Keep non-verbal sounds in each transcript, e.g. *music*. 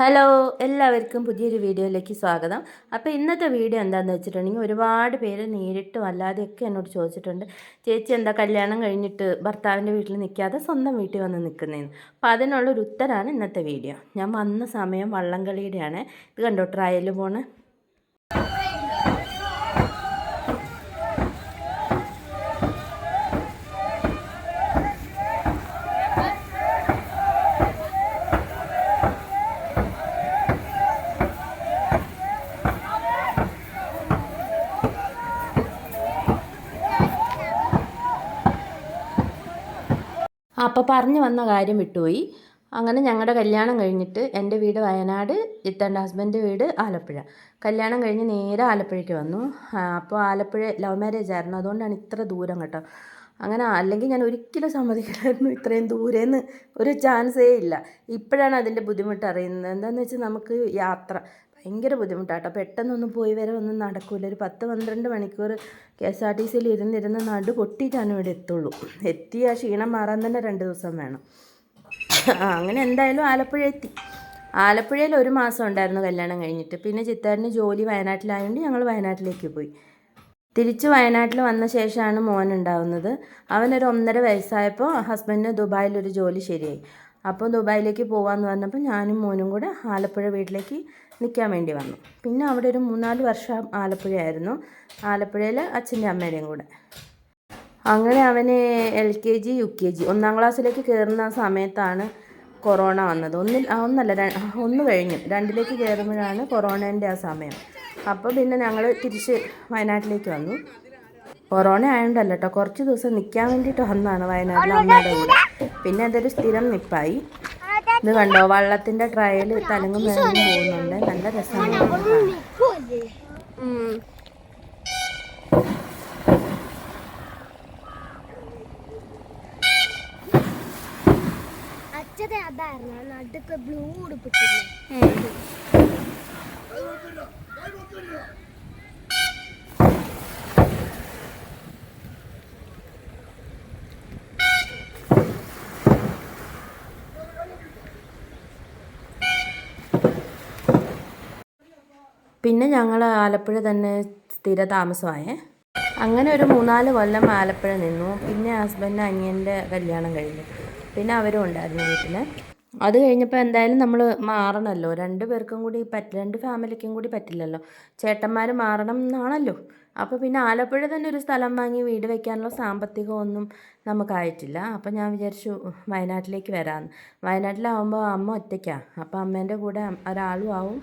Hello എല്ലാവർക്കും പുതിയൊരു വീഡിയോയിലേക്ക് സ്വാഗതം. അപ്പോൾ ഇന്നത്തെ വീഡിയോ എന്താണെന്ന് വെച്ചിട്ടുണ്ടെങ്കിൽ ഒരുപാട് പേര് നേരിട്ടും അല്ലാതെയൊക്കെ എന്നോട് ചോദിച്ചിട്ടുണ്ട്. ചേച്ചി എന്താ കല്യാണം കഴിഞ്ഞിട്ട് ഭർത്താവിന്റെ വീട്ടിൽ നിൽക്കാതെ സ്വന്തം വീട്ടിൽ വന്ന് നിൽക്കുന്നതെന്ന് അപ്പോൾ അതിനുള്ളൊരു ഉത്തരമാണ് ഇന്നത്തെ വീഡിയോ. ഞാൻ വന്ന സമയം വള്ളംകളിയുടെയാണ്. ഇത് കണ്ടോ ട്രയൽ പോണ്. അപ്പോൾ പറഞ്ഞു വന്ന കാര്യം വിട്ടുപോയി. അങ്ങനെ ഞങ്ങളുടെ കല്യാണം കഴിഞ്ഞിട്ട് എന്റെ വീട് വയനാട് ഇത്തന്റെ ഹസ്ബൻഡ് വീട് ആലപ്പുഴ. കല്യാണം കഴിഞ്ഞ് നേരെ ആലപ്പുഴയ്ക്ക് വന്നു. അപ്പോൾ ആലപ്പുഴ ലവ് മാരേജ് ആയിരുന്നു. അതുകൊണ്ടാണ് ഇത്ര ദൂരം കേട്ടോ. അങ്ങനെ അല്ലെങ്കിൽ ഞാൻ ഒരിക്കലും സമ്മതിക്കില്ലായിരുന്നു ഇത്രയും ദൂരേന്ന്. ഒരു ചാൻസേ ഇല്ല. ഇപ്പോഴാണ് അതിന്റെ ബുദ്ധിമുട്ട് അറിയുന്നത്. എന്താണെന്ന് വെച്ചാൽ നമുക്ക് യാത്ര ഭയങ്കര ബുദ്ധിമുട്ടാട്ടോ. പെട്ടെന്നൊന്നും പോയി വരെ ഒന്നും നടക്കില്ല ഒരു പത്ത് പന്ത്രണ്ട് മണിക്കൂർ കെ എസ് ആർ ടി സിയിൽ ഇരുന്നിരുന്ന് നടു പൊട്ടിയിട്ടാണ് ഇവിടെ എത്തുള്ളൂ. എത്തി ആ ക്ഷീണം മാറാൻ തന്നെ രണ്ട് ദിവസം വേണം. അങ്ങനെ എന്തായാലും ആലപ്പുഴ എത്തി. ആലപ്പുഴയിൽ ഒരു മാസം ഉണ്ടായിരുന്നു കല്യാണം കഴിഞ്ഞിട്ട്. പിന്നെ ചിത്താടിന് ജോലി വയനാട്ടിലായതുകൊണ്ട് ഞങ്ങൾ വയനാട്ടിലേക്ക് പോയി. തിരിച്ച് വയനാട്ടിൽ വന്ന ശേഷമാണ് മോൻ ഉണ്ടാവുന്നത്. അവനൊരു ഒന്നര വയസ്സായപ്പോൾ ഹസ്ബൻഡിന് ദുബായിലൊരു ജോലി ശരിയായി. അപ്പോൾ ദുബായിലേക്ക് പോകാമെന്ന് പറഞ്ഞപ്പോൾ ഞാനും മോനും കൂടെ ആലപ്പുഴ വീട്ടിലേക്ക് നിൽക്കാൻ വേണ്ടി വന്നു. പിന്നെ അവിടെ ഒരു മൂന്നാൽ വർഷം ആലപ്പുഴയായിരുന്നു. ആലപ്പുഴയിൽ അച്ഛന്റെ അമ്മയുടെയും കൂടെ. അങ്ങനെ അവന് L K G U K G ഒന്നാം ക്ലാസ്സിലേക്ക് കയറുന്ന സമയത്താണ് കൊറോണ വന്നത്. ഒന്നിൽ ഒന്നല്ല ഒന്ന് കഴിഞ്ഞു. രണ്ടിലേക്ക് കയറുമ്പോഴാണ് കൊറോണേന്റെ ആ സമയം. അപ്പോൾ പിന്നെ ഞങ്ങൾ തിരിച്ച് വയനാട്ടിലേക്ക് വന്നു. കൊറോണ ആയതുകൊണ്ടല്ല കേട്ടോ കുറച്ച് ദിവസം നിൽക്കാൻ വേണ്ടിയിട്ട് വന്നതാണ് വയനാട്ടിൽ അമ്മയുടെ കൂടെ. പിന്നെ അതൊരു സ്ഥിരം നിപ്പായി. ഇത് കണ്ടോ? വള്ളത്തിന്റെ ട്രയൽ തലങ്ങും വേഗം പോകുന്നുണ്ട്. നല്ല രസമാണ്. അച്ഛതെ അതായിരുന്നു. നടുക്ക് ബ്ലൂ ഉടുപ്പിട്ടില്ലേ പിന്നെ ഞങ്ങൾ ആലപ്പുഴ തന്നെ സ്ഥിര താമസമായേ. അങ്ങനെ ഒരു മൂന്നാൽ കൊല്ലം ആലപ്പുഴ നിന്നു. പിന്നെ ഹസ്ബൻഡ് അനിയന്റെ കല്യാണം കഴിഞ്ഞു. പിന്നെ അവരും ഉണ്ടായിരുന്നു വീട്ടിൽ അത് കഴിഞ്ഞപ്പോൾ എന്തായാലും നമ്മൾ മാറണമല്ലോ രണ്ട് പേർക്കും കൂടി പറ്റ രണ്ട് ഫാമിലിക്കും കൂടി പറ്റില്ലല്ലോ. ചേട്ടന്മാർ മാറണം എന്നാണല്ലോ. അപ്പോൾ പിന്നെ ആലപ്പുഴ തന്നെ ഒരു സ്ഥലം വാങ്ങി വീട് വെക്കാനുള്ള സാമ്പത്തികമൊന്നും നമുക്കായിട്ടില്ല. അപ്പോൾ ഞാൻ വിചാരിച്ചു വയനാട്ടിലേക്ക് വരാമെന്ന് വയനാട്ടിലാവുമ്പോൾ അമ്മ ഒറ്റയ്ക്കാണ് അപ്പോൾ അമ്മേന്റെ കൂടെ ഒരാളും ആവും.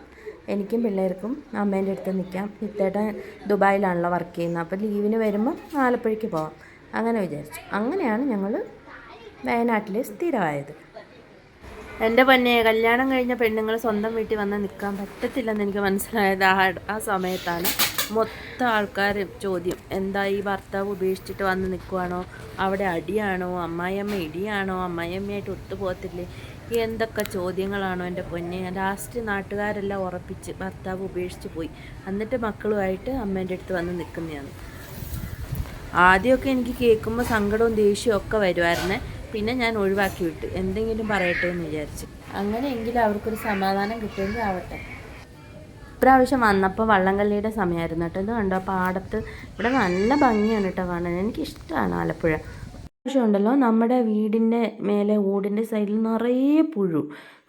എനിക്കും പിള്ളേർക്കും അമ്മേന്റെ അടുത്ത് നിൽക്കാം ഇത്തേട്ടൻ ദുബായിലാണല്ലോ വർക്ക് ചെയ്യുന്നത് അപ്പോൾ ലീവിന് വരുമ്പോൾ ആലപ്പുഴയ്ക്ക് പോവാം. അങ്ങനെ വിചാരിച്ചു. അങ്ങനെയാണ് ഞങ്ങൾ വയനാട്ടിൽ സ്ഥിരമായത്. എന്റെ പൊന്നെ കല്യാണം കഴിഞ്ഞ പെണ്ണുങ്ങൾ സ്വന്തം വീട്ടിൽ വന്ന് നിൽക്കാൻ പറ്റത്തില്ലെന്ന് എനിക്ക് മനസ്സിലായത് ആ ആ സമയത്താണ്. മൊത്തം ആൾക്കാർ ചോദ്യം എന്താ ഈ ഭർത്താവ് ഉപേക്ഷിച്ചിട്ട് വന്ന് നിൽക്കുവാണോ അവിടെ അടിയാണോ? അമ്മായിയമ്മ ഇടിയാണോ? അമ്മായിയമ്മയായിട്ട് ഒത്തുപോകത്തില്ലേ എന്തൊക്കെ ചോദ്യങ്ങളാണോ എന്റെ പൊന്നെ. ലാസ്റ്റ് നാട്ടുകാരെല്ലാം ഉറപ്പിച്ച് ഭർത്താവ് ഉപേക്ഷിച്ച് പോയി. എന്നിട്ട് മക്കളുമായിട്ട് അമ്മേന്റെ അടുത്ത് വന്ന് നിൽക്കുന്നതാണ് ആദ്യമൊക്കെ എനിക്ക് കേൾക്കുമ്പോൾ സങ്കടവും ദേഷ്യവും ഒക്കെ വരുമായിരുന്നേ പിന്നെ ഞാൻ ഒഴിവാക്കി വിട്ടു. എന്തെങ്കിലും പറയട്ടെ എന്ന് വിചാരിച്ചു. അങ്ങനെയെങ്കിലും അവർക്കൊരു സമാധാനം കിട്ടുമെങ്കിൽ ആവട്ടെ. ഇപ്രാവശ്യം വന്നപ്പോൾ വള്ളംകളിയുടെ സമയമായിരുന്നു കേട്ടോ. ഇത് കണ്ടോ? പാടത്ത് ഇവിടെ നല്ല ഭംഗിയാണ് കേട്ടോ കാണാൻ. എനിക്കിഷ്ടമാണ് ആലപ്പുഴ. പക്ഷേ ഉണ്ടല്ലോ നമ്മുടെ വീടിന്റെ മേലെ ഓടിന്റെ സൈഡിൽ നിറയെ പുഴു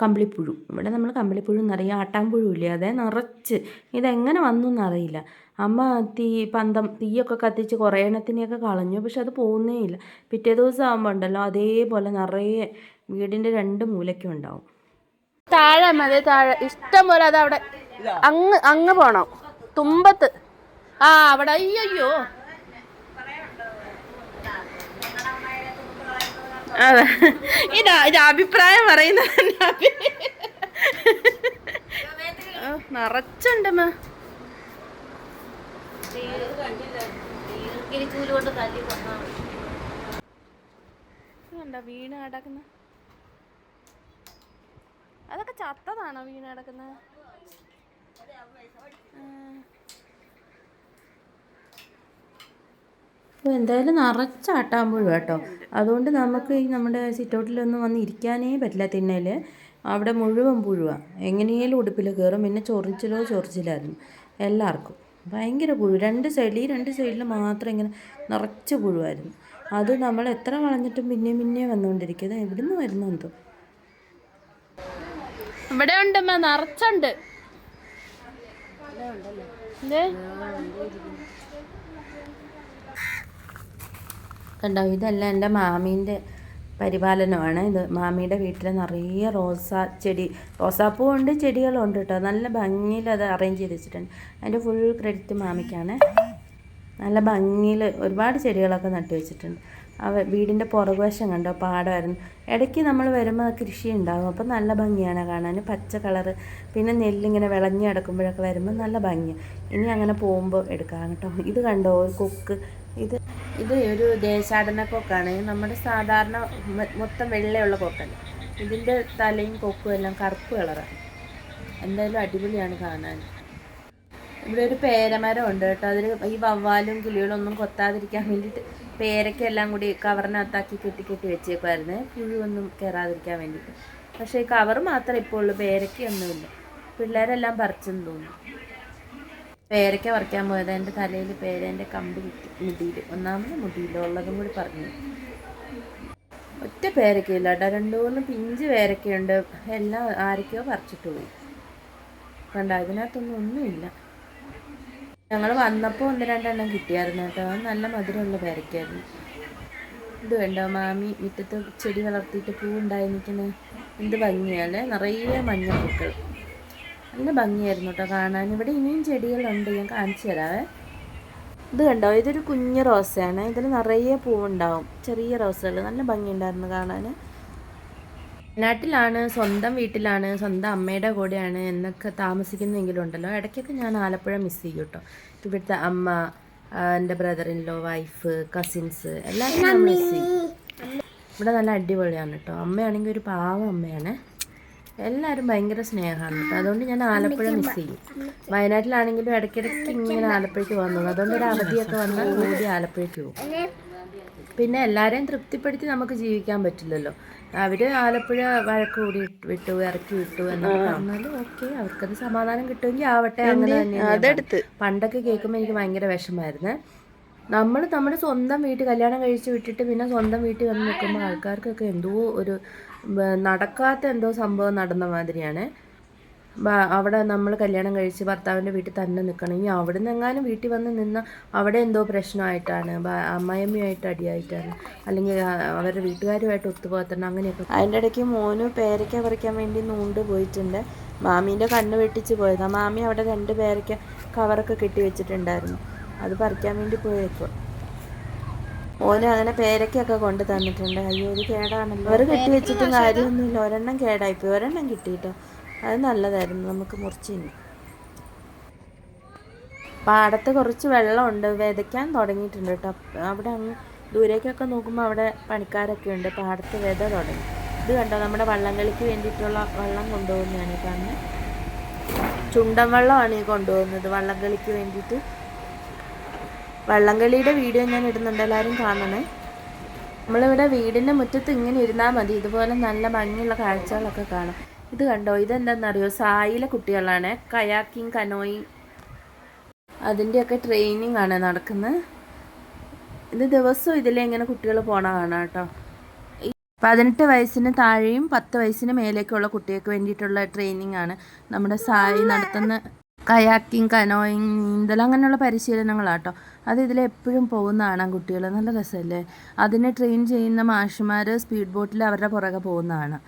കമ്പിളിപ്പുഴു. ഇവിടെ നമ്മൾ കമ്പിളിപ്പുഴു നിറയെ ആട്ടാമ്പുഴു ഇല്ലേ? അതെ നിറച്ച്. ഇതെങ്ങനെ വന്നു എന്നറിയില്ല. അമ്മ തീ പന്തം തീയൊക്കെ കത്തിച്ച് കുറേ എണ്ണത്തിനെയൊക്കെ കളഞ്ഞു. പക്ഷെ അത് പോകുന്നേ ഇല്ല. പിറ്റേ ദിവസം ആകുമ്പോൾ ഉണ്ടല്ലോ അതേപോലെ നിറയെ വീടിന്റെ രണ്ട് മൂലയ്ക്കും ഉണ്ടാവും. താഴെ മതി താഴെ. ഇഷ്ടം പോലെ അത് അവിടെ അങ്ങ് അങ്ങ് പോണം. തുമ്പത്ത്. ആ അവിടെ. അയ്യോ അതെ. ഇതാ ഇത് അഭിപ്രായം പറയുന്നത് നിറച്ചുണ്ടമ്മ കണ്ട വീണ് കിടക്കുന്ന. അതൊക്കെ ചത്തതാണോ വീണ് കിടക്കുന്നത് അപ്പോൾ എന്തായാലും നിറച്ചാട്ടാകുമ്പോഴും കേട്ടോ. അതുകൊണ്ട് നമുക്ക് ഈ നമ്മുടെ സിറ്റൗട്ടിലൊന്നും വന്ന് ഇരിക്കാനേ പറ്റില്ല തിന്നയിൽ അവിടെ മുഴുവൻ പുഴുവാണ് എങ്ങനെയും ഉടുപ്പിൽ കയറും പിന്നെ ചൊറിച്ചിലോ ചൊറിച്ചിലായിരുന്നു. എല്ലാവർക്കും ഭയങ്കര പുഴു. രണ്ട് സൈഡിൽ ഈ രണ്ട് സൈഡിൽ മാത്രം ഇങ്ങനെ നിറച്ച് പുഴുവായിരുന്നു. അത് നമ്മൾ എത്ര വളഞ്ഞിട്ടും പിന്നെ പിന്നെയും വന്നുകൊണ്ടിരിക്കും. എവിടെ എവിടുന്ന് വരുന്നു എന്തോ? ഇവിടെ ഉണ്ടമ്മ നിറച്ചുണ്ട്. കണ്ടോ ഇതല്ല എന്റെ മാമീന്റെ പരിപാലനമാണ്. ഇത് മാമിയുടെ വീട്ടിൽ നിറയെ റോസാ ചെടി റോസാപ്പൂ ഉണ്ട് ചെടികളും ഉണ്ട് കേട്ടോ നല്ല ഭംഗിയിൽ അത് അറേഞ്ച് ചെയ്ത് വെച്ചിട്ടുണ്ട്. അതിന്റെ ഫുൾ ക്രെഡിറ്റ് മാമിക്കാണ്. നല്ല ഭംഗിയിൽ ഒരുപാട് ചെടികളൊക്കെ നട്ടു വെച്ചിട്ടുണ്ട്. അവ വീടിന്റെ പുറകുവശം കണ്ടോ? പാടമായിരുന്നു. ഇടയ്ക്ക് നമ്മൾ വരുമ്പോൾ കൃഷി ഉണ്ടാകും അപ്പോൾ നല്ല ഭംഗിയാണ് കാണാൻ. പച്ച കളറ് പിന്നെ നെല്ലിങ്ങനെ വിളഞ്ഞ് കിടക്കുമ്പോഴൊക്കെ വരുമ്പോൾ നല്ല ഭംഗി ഇനി അങ്ങനെ പോകുമ്പോൾ എടുക്കാം കേട്ടോ. ഇത് കണ്ടോ? ഒരു കൊക്ക് ഇത് ഇത് ഒരു ദേശാടന കൊക്കാണ്. നമ്മുടെ സാധാരണ മൊത്തം വെള്ളയുള്ള കൊക്കല്ല. ഇതിന്റെ തലയും കൊക്കും എല്ലാം കറുപ്പ് കളറാണ്. എന്തായാലും അടിപൊളിയാണ് കാണാൻ. ഇവിടെ ഒരു പേരമരം ഉണ്ട് കേട്ടോ. അതിൽ ഈ വവ്വാലും കിളികളും ഒന്നും കൊത്താതിരിക്കാൻ വേണ്ടിയിട്ട് പേരക്കെല്ലാം കൂടി കവറിനകത്താക്കി കെട്ടി കെട്ടി വെച്ചേക്കുമായിരുന്നു പുഴുവൊന്നും കയറാതിരിക്കാൻ വേണ്ടിയിട്ട്. പക്ഷേ ഈ കവർ മാത്രമേ ഇപ്പോൾ ഉള്ളൂ. പേരക്കൊന്നുമില്ല പിള്ളേരെല്ലാം പറിച്ചെന്ന് തോന്നുന്നു. പേരയ്ക്ക പറിക്കാൻ പോയത് എന്റെ തലയിൽ പേരേന്റെ കമ്പ് കിട്ടി മുടിയിൽ. ഒന്നാമത് മുടിയിലുള്ളതും കൂടി പറഞ്ഞു. ഒറ്റ പേരയ്ക്കയില്ല കേട്ടോ. രണ്ടു മൂന്ന് പിഞ്ച് പേരയ്ക്കയുണ്ട്. എല്ലാം ആരൊക്കെയോ പറിച്ചിട്ട് പോയി. കണ്ട? അതിനകത്തൊന്നും ഒന്നുമില്ല. ഞങ്ങൾ വന്നപ്പോൾ ഒന്ന് രണ്ടെണ്ണം കിട്ടിയായിരുന്നു കേട്ടോ. നല്ല മധുരമുള്ള പേരയ്ക്കായിരുന്നു. ഇത് വേണ്ടോ മാമി മുറ്റത്ത് ചെടി വളർത്തിയിട്ട് പൂ ഉണ്ടായി നിൽക്കുന്നത് എന്ത് ഭംഗിയല്ലേ നിറയെ മഞ്ഞ പൂക്കൾ നല്ല ഭംഗിയായിരുന്നു കേട്ടോ കാണാൻ. ഇവിടെ ഇനിയും ചെടികളുണ്ട് ഞാൻ കാണിച്ചു തരാവേ. ഇത് കണ്ടോ? ഇതൊരു കുഞ്ഞു റോസയാണ്. ഇതിൽ നിറയെ പൂവുണ്ടാവും. ചെറിയ റോസകൾ നല്ല ഭംഗിയുണ്ടായിരുന്നു കാണാൻ നാട്ടിലാണ് സ്വന്തം വീട്ടിലാണ് സ്വന്തം അമ്മയുടെ കൂടെയാണ് എന്നൊക്കെ താമസിക്കുന്നെങ്കിലും ഉണ്ടല്ലോ ഇടയ്ക്കൊക്കെ ഞാൻ ആലപ്പുഴ മിസ് ചെയ്യും കേട്ടോ ഇവിടുത്തെ അമ്മ എന്റെ brother in law wife cousins എല്ലാവരും മിസ് ചെയ്യും. ഇവിടെ നല്ല അടിപൊളിയാണ് കേട്ടോ അമ്മയാണെങ്കിൽ ഒരു പാവം അമ്മയാണ്. എല്ലാവരും ഭയങ്കര സ്നേഹമാണ് കേട്ടോ അതുകൊണ്ട് ഞാൻ ആലപ്പുഴ മിസ് ചെയ്യും. വയനാട്ടിലാണെങ്കിലും ഇടയ്ക്കിടയ്ക്ക് ഇങ്ങനെ ആലപ്പുഴയ്ക്ക് വന്നു അതുകൊണ്ട് ഒരു അവധിയൊക്കെ വന്നാൽ കൂടി ആലപ്പുഴയ്ക്ക് പോകും. പിന്നെ എല്ലാവരെയും തൃപ്തിപ്പെടുത്തി നമുക്ക് ജീവിക്കാൻ പറ്റില്ലല്ലോ. അവർ ആലപ്പുഴ വഴക്ക് കൂടി വിട്ടു ഇറക്കി വിട്ടു എന്നൊക്കെ പറഞ്ഞാൽ ഓക്കെ അവർക്കത് സമാധാനം കിട്ടുമെങ്കിൽ ആവട്ടെ അങ്ങനെ തന്നെയാണ് പണ്ടൊക്കെ കേൾക്കുമ്പോൾ എനിക്ക് ഭയങ്കര വിഷമായിരുന്നു. നമ്മൾ നമ്മുടെ സ്വന്തം വീട്ടിൽ കല്യാണം കഴിച്ച് വിട്ടിട്ട് പിന്നെ സ്വന്തം വീട്ടിൽ വന്ന് നിൽക്കുമ്പോൾ ആൾക്കാർക്കൊക്കെ എന്തോ ഒരു നടക്കാത്ത എന്തോ സംഭവം നടന്ന മാതിരിയാണ്. അവിടെ നമ്മൾ കല്യാണം കഴിച്ച് ഭർത്താവിന്റെ വീട്ടിൽ തന്നെ നിൽക്കണം. ഇനി അവിടെ നിന്ന് എങ്ങാനും വീട്ടിൽ വന്ന് നിന്ന് അവിടെ എന്തോ പ്രശ്നമായിട്ടാണ്. അമ്മായിയമ്മയായിട്ട് അടിയായിട്ടാണ്. അല്ലെങ്കിൽ അവരുടെ വീട്ടുകാരുമായിട്ട് ഒത്തുപോകത്തണം അങ്ങനെയൊക്കെ. അതിന്റെ ഇടയ്ക്ക് മോന് പേരയ്ക്ക പറിക്കാൻ വേണ്ടി നൂണ്ട് പോയിട്ടുണ്ട്. മാമീന്റെ കണ്ണ് വെട്ടിച്ച് പോയതാണ് മാമി അവിടെ രണ്ട് പേരയ്ക്ക കവറൊക്കെ കെട്ടി വെച്ചിട്ടുണ്ടായിരുന്നു. അത് പറിക്കാൻ വേണ്ടി പോയേക്കോ ഓന് അങ്ങനെ പേരക്കൊക്കെ കൊണ്ട് തന്നിട്ടുണ്ട്. അയ്യോ ഇത് കേടാണല്ലോ. അവർ കെട്ടി വെച്ചിട്ടും കാര്യമൊന്നുമില്ല. ഒരെണ്ണം കേടായിപ്പോയി. ഒരെണ്ണം കിട്ടിയിട്ടോ. അത് നല്ലതായിരുന്നു. നമുക്ക് മുറിച്ച് തന്നെ പാടത്ത് കുറച്ച് വെള്ളമുണ്ട്. വിതയ്ക്കാൻ തുടങ്ങിയിട്ടുണ്ട് കേട്ടോ. അവിടെ അങ്ങ് ദൂരേക്കൊക്കെ നോക്കുമ്പോൾ അവിടെ പണിക്കാരൊക്കെ ഉണ്ട്. പാടത്ത് വിത തുടങ്ങി. ഇത് കണ്ടോ? നമ്മുടെ വള്ളംകളിക്ക് വേണ്ടിയിട്ടുള്ള വള്ളം കൊണ്ടുപോകുന്നതാണ്. ഈ ചുണ്ടൻ വെള്ളമാണ് ഈ കൊണ്ടുപോകുന്നത്. വള്ളംകളിക്ക് വേണ്ടിയിട്ട് വള്ളംകളിയുടെ വീഡിയോ ഞാൻ ഇടുന്നുണ്ട്. എല്ലാവരും കാണണേ. നമ്മളിവിടെ വീടിന്റെ മുറ്റത്ത് ഇങ്ങനെ ഇരുന്നാൽ മതി. ഇതുപോലെ നല്ല ഭംഗിയുള്ള കാഴ്ചകളൊക്കെ കാണാം. ഇത് കണ്ടോ? ഇതെന്താണെന്നറിയോ സായിലെ കുട്ടികളാണ്. Kayaking canoeing. അതിന്റെയൊക്കെ ട്രെയിനിങ് ആണ് നടക്കുന്നത് ഇത് ദിവസവും ഇതിലെ ഇങ്ങനെ കുട്ടികൾ പോണ കാണാം കേട്ടോ. പതിനെട്ട് വയസ്സിന് താഴെയും പത്ത് വയസ്സിന് മേലേക്കുള്ള കുട്ടികൾക്ക് വേണ്ടിയിട്ടുള്ള ട്രെയിനിങ് ആണ് നമ്മുടെ സായി നടത്തുന്ന കയാക്കിങ് കനോയിങ് നീന്തൽ അങ്ങനെയുള്ള പരിശീലനങ്ങളാട്ടോ അത് ഇതിലെപ്പോഴും പോകുന്ന കാണാം കുട്ടികൾ നല്ല രസമല്ലേ അതിനെ ട്രെയിൻ ചെയ്യുന്ന മാഷുമാർ സ്പീഡ് ബോട്ടിൽ അവരുടെ പുറകെ പോകുന്നതാണ്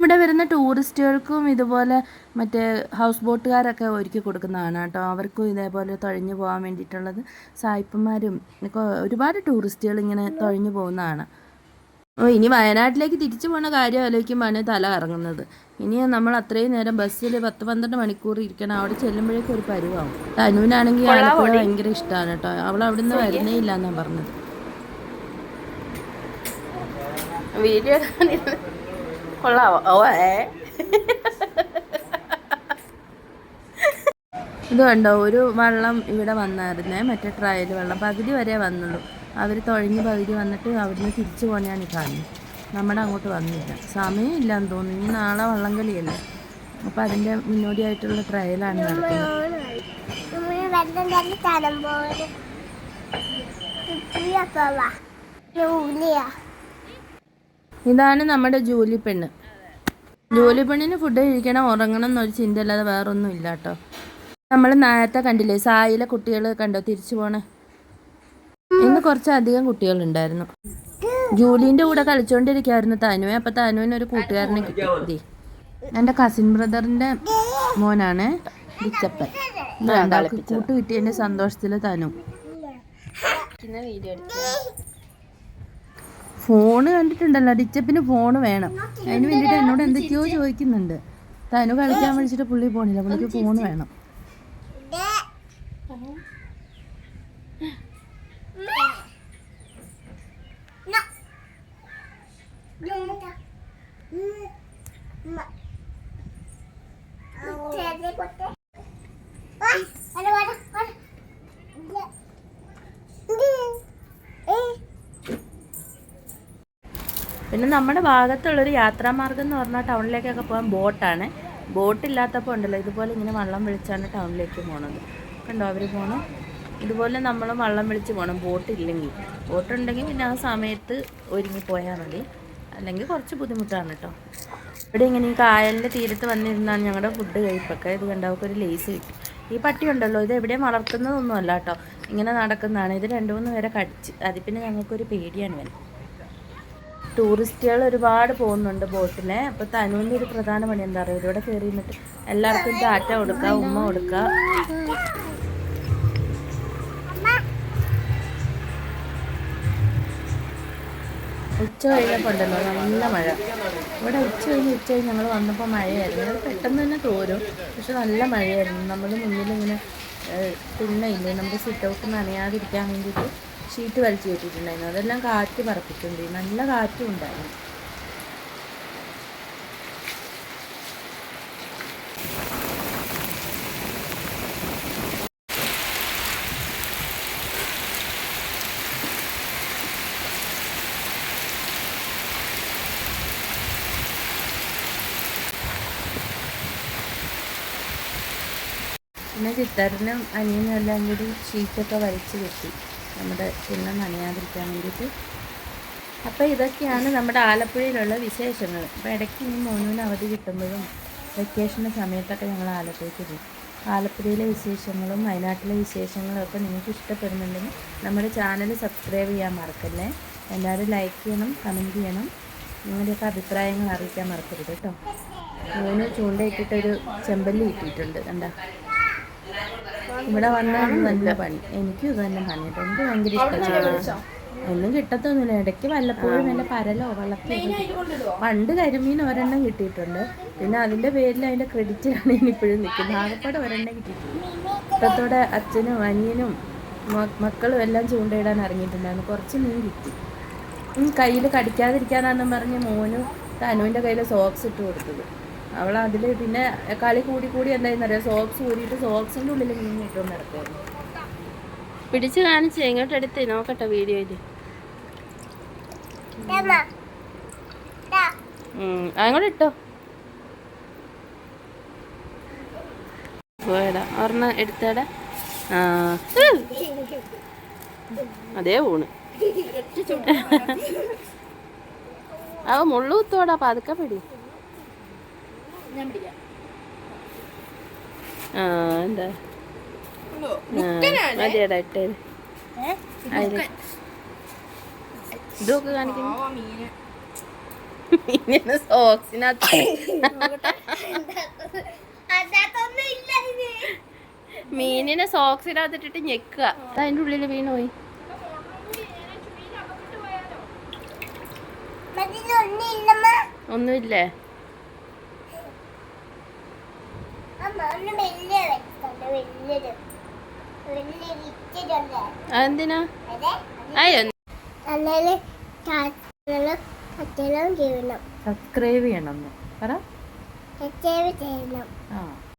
ഇവിടെ വരുന്ന ടൂറിസ്റ്റുകൾക്കും ഇതുപോലെ മറ്റേ ഹൗസ് ബോട്ടുകാരൊക്കെ ഒരുക്കി കൊടുക്കുന്നതാണ് കേട്ടോ. അവർക്കും ഇതേപോലെ തുഴഞ്ഞു പോകാൻ വേണ്ടിയിട്ടുള്ളത് സായിപ്പന്മാരും ഒരുപാട് ടൂറിസ്റ്റുകൾ ഇങ്ങനെ തുഴഞ്ഞു പോകുന്നതാണ് ഇനി വയനാട്ടിലേക്ക് തിരിച്ചു പോണ കാര്യം ആലോചിക്കുമ്പോഴാണ് തല കറങ്ങുന്നത്. ഇനി നമ്മൾ അത്രയും നേരം ബസ്സിൽ പത്ത് പന്ത്രണ്ട് മണിക്കൂർ ഇരിക്കണം. അവിടെ ചെല്ലുമ്പോഴേക്കും ഒരു പരുവാകും തനുവിനാണെങ്കിൽ ആലപ്പുഴ ഭയങ്കര ഇഷ്ടമാണ് കേട്ടോ. അവൾ അവിടെ നിന്ന് വരുന്നേ ഇല്ല എന്നാ പറഞ്ഞത്. വീഡിയോ കൊള്ളാവോ ഓ ഏ. ഇത് കണ്ടോ? ഒരു വള്ളം ഇവിടെ വന്നായിരുന്നേ. മറ്റേ ട്രയൽ വെള്ളം. പകുതി വരെ വന്നുള്ളൂ. അവർ തുഴഞ്ഞ് പകുതി വന്നിട്ട് അവിടുന്ന് തിരിച്ചു പോകാനാണ് കാണുന്നത്. നമ്മുടെ അങ്ങോട്ട് വന്നില്ല. സമയമില്ലാന്ന് തോന്നുന്നു. ഇനി നാളെ വള്ളംകളിയല്ലേ? അപ്പോൾ അതിന്റെ മുന്നോടിയായിട്ടുള്ള ട്രയലാണ് നടക്കുന്നത്. ഇതാണ് നമ്മുടെ ജോലി പെണ്ണ്. ജോലി പെണ്ണിന് ഫുഡ് കഴിക്കണം ഉറങ്ങണം എന്നൊരു ചിന്ത അല്ലാതെ വേറൊന്നും ഇല്ല കേട്ടോ നമ്മൾ നേരത്തെ കണ്ടില്ലേ സായിലെ കുട്ടികൾ കണ്ടോ തിരിച്ചു പോണേ? ഇന്ന് കുറച്ചധികം കുട്ടികളുണ്ടായിരുന്നു. ജൂലിന്റെ കൂടെ കളിച്ചുകൊണ്ടിരിക്കുകയായിരുന്നു തനുവെ. അപ്പം തനുവിന് ഒരു കൂട്ടുകാരനെ കിട്ടി. എന്റെ എന്റെ കസിൻ ബ്രദറിന്റെ മോനാണ് ബിച്ചപ്പൻ. കൂട്ട് കിട്ടിയതിന്റെ സന്തോഷത്തിൽ തനു. ഫോണ് കണ്ടിട്ടുണ്ടല്ലോ. ഡിച്ചപ്പിന് ഫോണ് വേണം. അതിന് വേണ്ടിയിട്ട് എന്നോട് എന്തൊക്കെയോ ചോദിക്കുന്നുണ്ട്. തനു കളിക്കാൻ വിളിച്ചിട്ട് പുള്ളി പോണില്ല. പുള്ളിക്ക് ഫോണ് വേണം. പിന്നെ നമ്മുടെ ഭാഗത്തുള്ളൊരു യാത്രാമാർഗം എന്ന് പറഞ്ഞാൽ ടൗണിലേക്കൊക്കെ പോകാൻ ബോട്ടാണ്. ഇല്ലാത്തപ്പോൾ ഉണ്ടല്ലോ ഇതുപോലെ ഇങ്ങനെ വള്ളം വിളിച്ചാണ് ടൗണിലേക്ക് പോണത്. കണ്ടോ അവർ പോകണം ഇതുപോലെ നമ്മൾ വള്ളം വിളിച്ച് പോകണം ബോട്ട് ഉണ്ടെങ്കിൽ പിന്നെ ആ സമയത്ത് ഒരുങ്ങി പോയാൽ മതി. അല്ലെങ്കിൽ കുറച്ച് ബുദ്ധിമുട്ടാണ് കേട്ടോ ഇവിടെ ഇങ്ങനെ ഈ കായലിന്റെ തീരത്ത് വന്നിരുന്നാണ് ഞങ്ങളുടെ ഫുഡ് കഴിപ്പൊക്കെ ഇത് കണ്ടോ ഒരു ലേസ് കിട്ടി. ഈ പട്ടി ഉണ്ടല്ലോ ഇത് എവിടെയും വളർത്തുന്നതൊന്നുമല്ല കേട്ടോ ഇങ്ങനെ നടക്കുന്നതാണ്. ഇത് രണ്ട് മൂന്ന് പേരെ കടിച്ച് അതിൽ പിന്നെ ഞങ്ങൾക്കൊരു പേടിയാണ് വരുന്നത് ടൂറിസ്റ്റുകൾ ഒരുപാട് പോകുന്നുണ്ട് ബോട്ടിൽ അപ്പോൾ തനുവിന്റെ ഒരു പ്രധാന പണി എന്താ പറയുക ഇവിടെ കയറി നിന്നിട്ട് എല്ലാവർക്കും ടാറ്റ കൊടുക്കുക ഉമ്മ കൊടുക്കുക ഉച്ച കഴിഞ്ഞപ്പോൾ ഉണ്ടല്ലോ നല്ല മഴ. ഇവിടെ ഉച്ച കഴിഞ്ഞ് ഉച്ച കഴിഞ്ഞ് ഞങ്ങൾ വന്നപ്പോൾ മഴയായിരുന്നു. പെട്ടെന്ന് തന്നെ തോരും. പക്ഷെ നല്ല മഴയായിരുന്നു. നമ്മൾ മുന്നിൽ ഇങ്ങനെ തിണ്ണയില്ലേ? നമ്മുടെ സിറ്റ് ഔട്ട് നനയാതിരിക്കാൻ വേണ്ടിയിട്ട് ഷീറ്റ് വലിച്ചു കെട്ടിയിട്ടുണ്ടായിരുന്നു. അതെല്ലാം കാറ്റ് പറപ്പിച്ചുണ്ട് നല്ല കാറ്റും ഉണ്ടായിരുന്നു. പിന്നെ ചിത്തറിനും അനിയനും എല്ലാം കൂടി ഷീറ്റൊക്കെ വലിച്ചു കെട്ടി. നമ്മുടെ ചിഹ്നം നനയാതിരിക്കാൻ വേണ്ടിയിട്ട്. അപ്പോൾ ഇതൊക്കെയാണ് നമ്മുടെ ആലപ്പുഴയിലുള്ള വിശേഷങ്ങൾ. അപ്പോൾ ഇടയ്ക്ക് ഇനി മോനൂന് അവധി കിട്ടുമ്പോഴും വെക്കേഷന്റെ സമയത്തൊക്കെ ഞങ്ങൾ ആലപ്പുഴയ്ക്ക് പോകും. ആലപ്പുഴയിലെ വിശേഷങ്ങളും വയനാട്ടിലെ വിശേഷങ്ങളും ഒക്കെ നിങ്ങൾക്ക് ഇഷ്ടപ്പെടുന്നുണ്ടെങ്കിൽ നമ്മുടെ ചാനൽ സബ്സ്ക്രൈബ് ചെയ്യാൻ മറക്കല്ലേ? എല്ലാവരും ലൈക്ക് ചെയ്യണം കമന്റ് ചെയ്യണം. നിങ്ങളുടെയൊക്കെ അഭിപ്രായങ്ങൾ അറിയിക്കാൻ മറക്കരുത് കേട്ടോ. മോന് ചൂണ്ടയിട്ടിട്ടൊരു ചെമ്പല്ലി കിട്ടിയിട്ടുണ്ട് കണ്ടോ? ഇവിടെ വന്നാൽ നല്ല പണി. എനിക്കും ഇത് തന്നെ പണി കേട്ടോ. എനിക്ക് ഭയങ്കര ഇഷ്ടമാണ്. ഒന്നും കിട്ടത്തൊന്നുമില്ല. ഇടയ്ക്ക് വല്ലപ്പോഴും വല്ല പരലോ വള്ളത്തിലോ പണ്ട് കരിമീൻ ഒരെണ്ണം കിട്ടിയിട്ടുണ്ട്. പിന്നെ അതിന്റെ പേരിൽ അതിന്റെ ക്രെഡിറ്റിലാണ് ഇനിയിപ്പോഴും നിൽക്കുന്നത്. ആകപ്പാടെ ഒരെണ്ണം കിട്ടിയിട്ടുണ്ട്. ഇപ്പത്തോടെ അച്ഛനും അനിയനും മക്കളും എല്ലാം ചൂണ്ടയിടാൻ ഇറങ്ങിയിട്ടുണ്ടായിരുന്നു. കുറച്ച് മീൻ കിട്ടി. കയ്യിൽ കടിക്കാതിരിക്കാനാണെന്ന് പറഞ്ഞ് മോനും തനുവിന്റെ കയ്യിൽ സോക്സ് ഇട്ട് കൊടുത്തത്. അവൾ അതിൽ പിന്നെ കളി കൂടി കൂടി എന്തായെന്നറിയാം സോക്സ് ഊരിയിട്ട് സോക്സിന്റെ ഉള്ളിൽ മീൻ ഇട്ടുകൊണ്ട് നടക്കുമായിരുന്നു പിടിച്ച് കാണിച്ചേ ഇങ്ങോട്ട് എടുത്ത് നോക്കട്ടെ വീഡിയോയിൽ അങ്ങോട്ട് ഇട്ടോ. പോയടാ ഒരെണ്ണം എടുത്തേടാ. അതേ ഊണ്. *laughs* അവ മുള്ളൂത്തോടാ പതുക്കെ പിടി. ആ എന്താ? ആ, മതിയെടാ ഇട്ടേ അതിൽ. ഇതൊക്കെ കാണിക്കുന്നു മീനിന് സോക്സിനകത്ത്. സോക്സിനകത്തിട്ടിട്ട് ഞെക്കുക. അതിന്റെ ഉള്ളിൽ വീണ് പോയി. ഒന്നുമില്ലേ അമ്മ ഒന്ന് വലിയ വെച്ചിട്ടുണ്ട് വലിയത് വലിയ വിറ്റിട്ടുണ്ട് അതെന്തിനാ? സബ്സ്ക്രൈബ് ചെയ്യണം പറ. സബ്സ്ക്രൈബ് ചെയ്യണം. ആ.